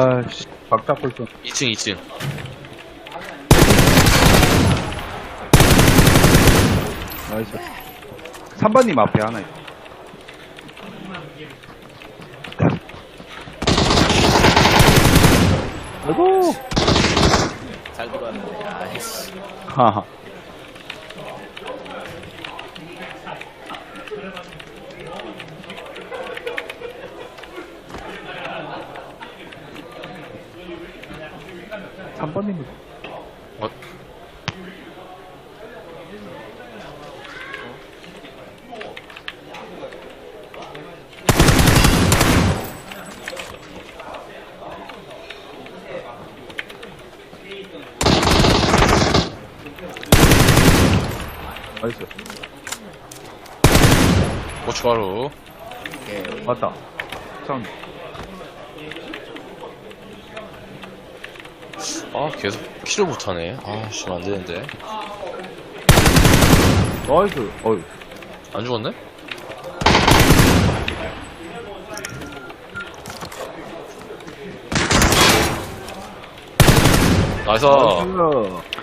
아씨 박 잡고 있어 2층, 2층. 나이스 3번님 앞에 하나 있어 아이고 잘 들어왔는데. 아이씨. 하하 삼번님 어? 나이스. 오케이. 맞다 사 아, 계속 킬을 못하네. 아, 씨, 안 되는데. 나이스 어이 안 죽었네? 나이스. 나이스